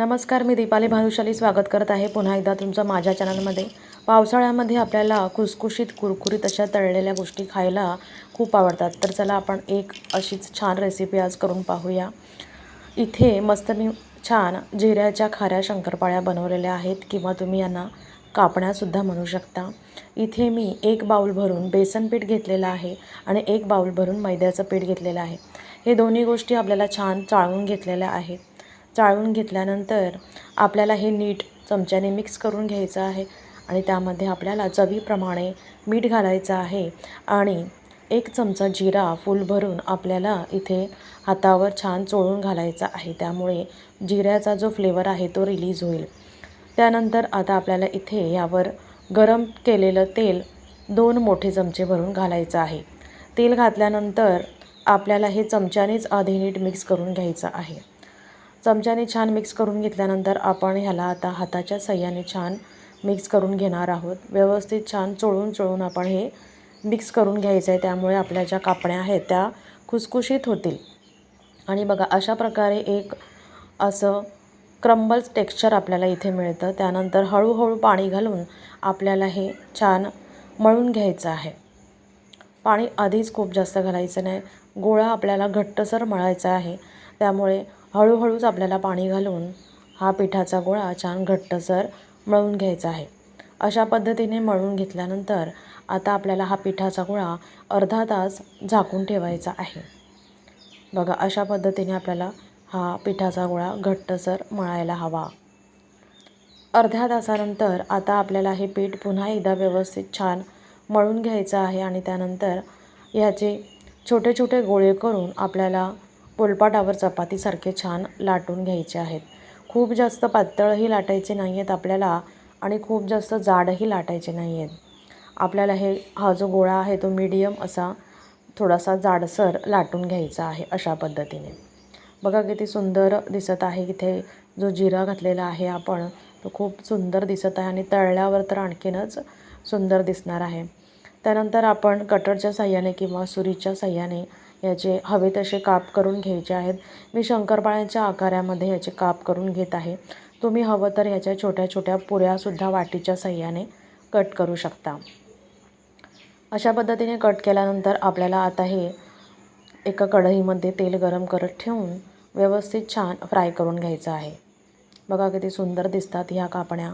नमस्कार मी दीपाली भानुशाली स्वागत करत आहे पुन्हा एकदा तुमचं माझ्या चॅनलमध्ये. पावसाळ्यामध्ये आपल्याला कुसकुशीत कुरकुरीत अशा तळलेल्या गोष्टी खायला खूप आवडतात. तर चला आपण एक अशीच छान रेसिपी आज करून पाहूया. इथे मस्त मी छान जिऱ्याच्या खाऱ्या शंकरपाळ्या बनवलेल्या आहेत किंवा तुम्ही यांना कापण्यासुद्धा म्हणू शकता. इथे मी एक बाऊल भरून बेसन पीठ घेतलेलं आहे आणि एक बाऊल भरून मैद्याचं पीठ घेतलेलं आहे. हे दोन्ही गोष्टी आपल्याला छान चाळून घेतलेल्या आहेत. चाळून घेतल्यानंतर आपल्याला हे नीट चमच्याने मिक्स करून घ्यायचं आहे आणि त्यामध्ये आपल्याला चवीप्रमाणे मीठ घालायचं आहे आणि एक चमचा जिरा फुल भरून आपल्याला इथे हातावर छान चोळून घालायचा आहे. त्यामुळे जिऱ्याचा जो फ्लेवर आहे तो रिलीज होईल. त्यानंतर आता आपल्याला इथे यावर गरम केलेलं तेल दोन मोठे चमचे भरून घालायचं आहे. तेल घातल्यानंतर आपल्याला हे चमच्यानेच आधी नीट मिक्स करून घ्यायचं आहे. चमच्याने छान मिक्स करून घेतल्यानंतर आपण ह्याला आता हाताच्या सह्याने छान मिक्स करून घेणार आहोत. व्यवस्थित छान चोळून चोळून आपण हे मिक्स करून घ्यायचं आहे त्यामुळे आपल्या ज्या कापण्या आहेत त्या खुसखुशीत होतील. आणि बघा अशा प्रकारे एक असं क्रंबल्स टेक्स्चर आपल्याला इथे मिळतं. त्यानंतर हळूहळू पाणी घालून आपल्याला हे छान मळून घ्यायचं आहे. पाणी आधीच खूप जास्त घालायचं नाही. गोळा आपल्याला घट्टसर मळायचा आहे. त्यामुळे हळूहळूच आपल्याला पाणी घालून हा पिठाचा गोळा छान घट्टसर मळून घ्यायचा आहे. अशा पद्धतीने मळून घेतल्यानंतर आता आपल्याला हा पिठाचा गोळा अर्धा तास झाकून ठेवायचा आहे. बघा अशा पद्धतीने आपल्याला हा पिठाचा गोळा घट्टसर मळायला हवा. अर्ध्या तासानंतर आता आपल्याला हे पीठ पुन्हा एकदा व्यवस्थित छान मळून घ्यायचं आहे आणि त्यानंतर ह्याचे छोटे छोटे गोळे करून आपल्याला पोलपाटावर चपातीसारखे छान लाटून घ्यायचे आहेत. खूप जास्त पातळही लाटायचे नाही आहेत आपल्याला आणि खूप जास्त जाडही लाटायचे नाही आहेत आपल्याला हे हा जो गोळा आहे तो मीडियम असा थोडासा जाडसर लाटून घ्यायचा आहे अशा पद्धतीने. बघा किती सुंदर दिसत आहे. इथे जो जिरा घातलेला आहे आपण तो खूप सुंदर दिसत आहे आणि तळल्यावर तर आणखीनच सुंदर दिसणार आहे. त्यानंतर आपण कटरच्या साह्याने किंवा सुरीच्या साह्याने याचे हवे तसे काप करून घ्यायचे आहेत. मी शंकरपाळ्यांच्या आकारामध्ये याचे काप करून घेत आहे. तुम्ही हवं तर ह्याच्या छोट्या छोट्या पुऱ्यासुद्धा वाटीच्या सहाय्याने कट करू शकता. अशा पद्धतीने कट केल्यानंतर आपल्याला आता हे एका कढईमध्ये तेल गरम करत ठेवून व्यवस्थित छान फ्राय करून घ्यायचं आहे. बघा किती सुंदर दिसतात ह्या कापण्या.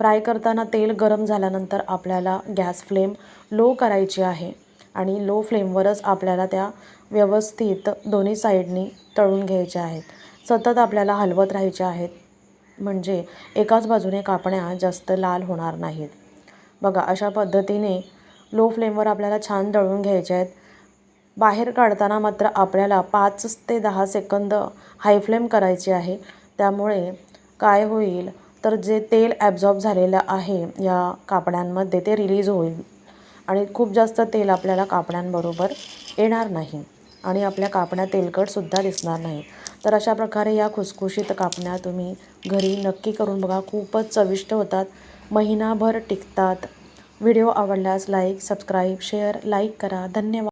फ्राय करताना तेल गरम झाल्यानंतर आपल्याला गॅस फ्लेम लो करायची आहे. आणि लो फ्लेमवरच आपल्याला त्या व्यवस्थित दोन्ही साईडनी तळून घ्यायच्या आहेत. सतत आपल्याला हलवत राहायच्या आहेत. म्हणजे एकाच बाजूने कापण्या जास्त लाल होणार नाहीत. बघा अशा पद्धतीने लो फ्लेमवर आपल्याला छान तळून घ्यायचे आहेत. बाहेर काढताना मात्र आपल्याला पाच ते दहा सेकंद हाय फ्लेम करायची आहे. त्यामुळे काय होईल? तर जे तेल ॲब्झॉर्ब झालेलं आहे या कापड्यांमध्ये ते रिलीज होईल. आणि खूप जास्त तेल आपल्याला कापड्यांबरोबर येणार नाही. आणि आपल्या कापण्या तेलकटसुद्धा दिसणार नाही. तर अशा प्रकारे या खुसखुशीत कापण्या तुम्ही घरी नक्की करून बघा. खूपच चविष्ट होतात. महिनाभर टिकतात. व्हिडिओ आवडल्यास लाईक सबस्क्राईब शेअर लाईक करा. धन्यवाद.